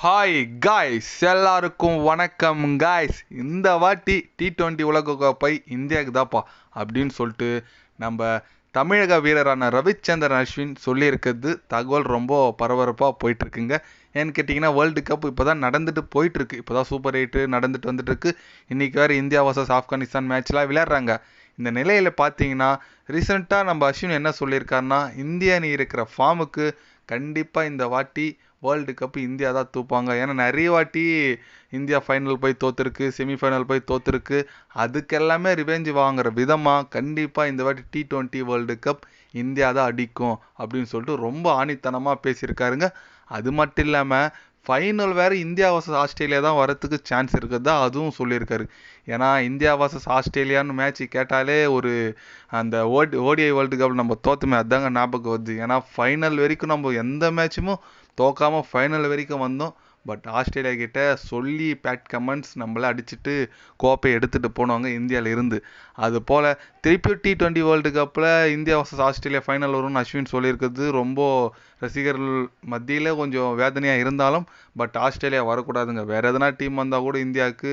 Hi guys எல்லாருக்கும் வணக்கம் guys இந்த வாட்டி டி டுவெண்ட்டி உலகக்கோப்பை இந்தியாவுக்கு தாப்பா அப்படின்னு சொல்லிட்டு நம்ம தமிழக வீரரான ரவிச்சந்திரன் அஸ்வின் சொல்லியிருக்கிறது. தகவல் ரொம்ப பரபரப்பாக போயிட்டுருக்குங்க. ஏன்னு கேட்டிங்கன்னா வேர்ல்டு கப் இப்போ தான் நடந்துட்டு போயிட்டுருக்கு. இப்போ தான் சூப்பர் எயிட்டு நடந்துட்டு வந்துட்டுருக்கு. இன்றைக்கி வேறு இந்தியா வர்சஸ் ஆப்கானிஸ்தான் மேட்ச்லாம் விளையாடுறாங்க. இந்த நிலையில் பார்த்தீங்கன்னா ரீசெண்டாக நம்ம அஸ்வின் என்ன சொல்லியிருக்காருன்னா இந்திய அணி இருக்கிற ஃபார்முக்கு கண்டிப்பாக இந்த வாட்டி வேர்ல்டு கப் இந்தியா தான் தூப்பாங்க. ஏன்னா நிறைய வாட்டி இந்தியா ஃபைனல் போய் தோத்துருக்கு செமிஃபைனல் போய் தோத்துருக்கு. அதுக்கெல்லாமே ரிவெஞ்ச் வாங்குற விதமாக கண்டிப்பாக இந்த வாட்டி T twenty world cup India தான் அடிக்கும் அப்படின்னு சொல்லிட்டு ரொம்ப ஆணித்தனமாக பேசியிருக்காருங்க. அது மட்டும் இல்லாமல் ஃபைனல் வேறு இந்தியா வர்சஸ் ஆஸ்திரேலியா தான் வரத்துக்கு சான்ஸ் இருக்குதா? அதுவும் சொல்லியிருக்காரு. ஏன்னா இந்தியா வர்சஸ் ஆஸ்திரேலியான்னு மேட்ச் கேட்டாலே ஒரு அந்த ஓடி ஓடிஐ வேர்ல்டு கப் நம்ம தோத்துமே அதாங்க ஞாபகம் வருது. ஏன்னா ஃபைனல் வரைக்கும் நம்ம எந்த மேட்சும் தோக்காமல் ஃபைனல் வரைக்கும் வந்தோம். பட் ஆஸ்திரேலியா கிட்ட சொல்லி பேட் கமெண்ட்ஸ் நம்மளை அடிச்சுட்டு கோப்பையை எடுத்துகிட்டு போனவங்க இந்தியாவில் இருந்து. அது போல் திருப்பியும் டி டுவெண்ட்டி வேர்ல்டு கப்பில் இந்தியா வர்சஸ் ஆஸ்திரேலியா ஃபைனல் வரும்னு அஸ்வின் சொல்லியிருக்கிறது. ரொம்ப ரசிகர்கள் மத்தியில் கொஞ்சம் வேதனையாக இருந்தாலும் பட் ஆஸ்திரேலியா வரக்கூடாதுங்க. வேறு எதனா டீம் வந்தால் கூட இந்தியாவுக்கு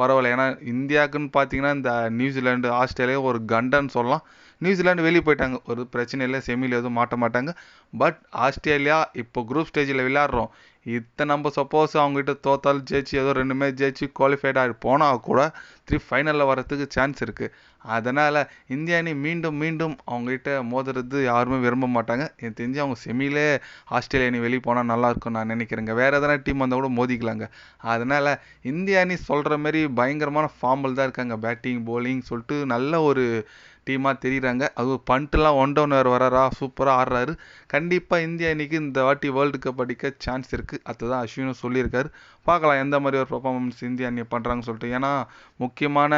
பரவாயில்ல. ஏன்னா இந்தியாவுக்குன்னு பார்த்தீங்கன்னா இந்த நியூசிலாண்டு ஆஸ்திரேலியா ஒரு கண்டன்னு சொல்லலாம். நியூசிலாந்து வெளியே போயிட்டாங்க. ஒரு பிரச்சனை இல்லை செமியில் எதுவும் மாட்ட மாட்டாங்க. பட் ஆஸ்திரேலியா இப்போ குரூப் ஸ்டேஜில் விளையாடுறோம். இத்தனை நம்ம சப்போஸ் அவங்ககிட்ட தோத்தால் ஜெயிச்சு ஏதோ ரெண்டு மேட்ச் ஜெயிச்சு குவாலிஃபைட் ஆகி போனால் கூட திருப்பி ஃபைனலில் வரத்துக்கு சான்ஸ் இருக்குது அதனால் இந்திய அணி மீண்டும் மீண்டும் அவங்ககிட்ட மோதுறது யாருமே விரும்ப மாட்டாங்க. எனக்கு தெரிஞ்சு அவங்க செமியிலே ஆஸ்திரேலியா அணி வெளியே போனால் நல்லாயிருக்கும் நான் நினைக்கிறேங்க. வேறு எதனா டீம் வந்தால் கூட மோதிக்கலாங்க. அதனால் இந்திய அணி சொல்கிற மாதிரி பயங்கரமான ஃபார்மில் தான் இருக்காங்க. பேட்டிங் போலிங் சொல்லிட்டு நல்ல ஒரு டீமாக தெரியுறாங்க. அது பண்ட்டுலாம் ஒன் டவுன் வேறு வராரா? சூப்பராக ஆடுறாரு. கண்டிப்பாக இந்திய அணிக்கு இந்த வாட்டி வேர்ல்டு கப் அடிக்க சான்ஸ் இருக்குது அதுதான் அஸ்வினும் சொல்லியிருக்காரு. பார்க்கலாம் எந்த மாதிரி ஒரு பர்ஃபார்மன்ஸ் இந்திய அணி பண்ணுறாங்கன்னு சொல்லிட்டு. ஏன்னா முக்கியமான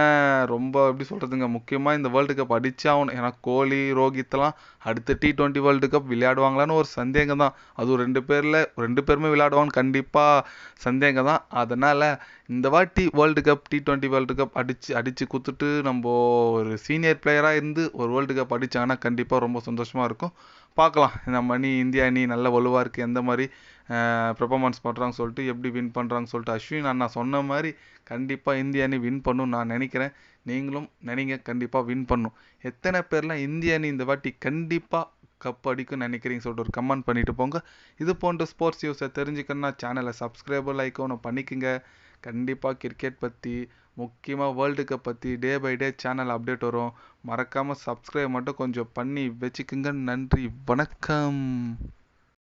ரொம்ப எப்படி சொல்கிறதுங்க முக்கியமாக இந்த வேர்ல்டு கப் அடிச்சாகணும். ஏன்னா கோலி ரோஹித்லாம் அடுத்த டி டுவெண்ட்டி வேர்ல்டு கப் விளையாடுவாங்களான்னு ஒரு சந்தேகம் தான். அதுவும் ரெண்டு பேரில் ரெண்டு பேருமே விளையாடுவாங்கன்னு கண்டிப்பாக சந்தேகம் தான். அதனால் இந்த வாட்டி world cup T twenty world cup அடித்து அடித்து கொடுத்துட்டு நம்ம ஒரு சீனியர் பிளேயராக இருந்து ஒரு வேர்ல்டு கப் அடித்தாங்கன்னா கண்டிப்பாக ரொம்ப சந்தோஷமாக இருக்கும். பார்க்கலாம். நம்ம அணி இந்தியா அணி நல்ல வலுவாக இருக்குது எந்த மாதிரி பெர்ஃபார்மன்ஸ் பண்ணுறாங்கன்னு சொல்லிட்டு எப்படி வின் பண்ணுறாங்கன்னு சொல்லிட்டு அஸ்வின் அண்ணா சொன்ன மாதிரி கண்டிப்பாக இந்திய அணி வின் பண்ணும் நான் நினைக்கிறேன். நீங்களும் நினைங்க கண்டிப்பாக வின் பண்ணும். எத்தனை பேர்லாம் இந்திய அணி இந்த வாட்டி கண்டிப்பாக கப் அடிக்கும்னு நினைக்கிறீங்க சொல்லிட்டு ஒரு கமெண்ட் பண்ணிட்டு போங்க. இது போன்ற ஸ்போர்ட்ஸ் நியூஸை தெரிஞ்சுக்கணும்னா சேனலை சப்ஸ்கிரைபர் ஒன்று பண்ணிக்கோங்க. கண்டிப்பாக கிரிக்கெட் பற்றி முக்கியமாக வேர்ல்டு கப் பற்றி day by day channel update வரும். மறக்காமல் சப்ஸ்கிரைப் மட்டும் கொஞ்சம் பண்ணி வச்சுக்கோங்க. நன்றி வணக்கம்.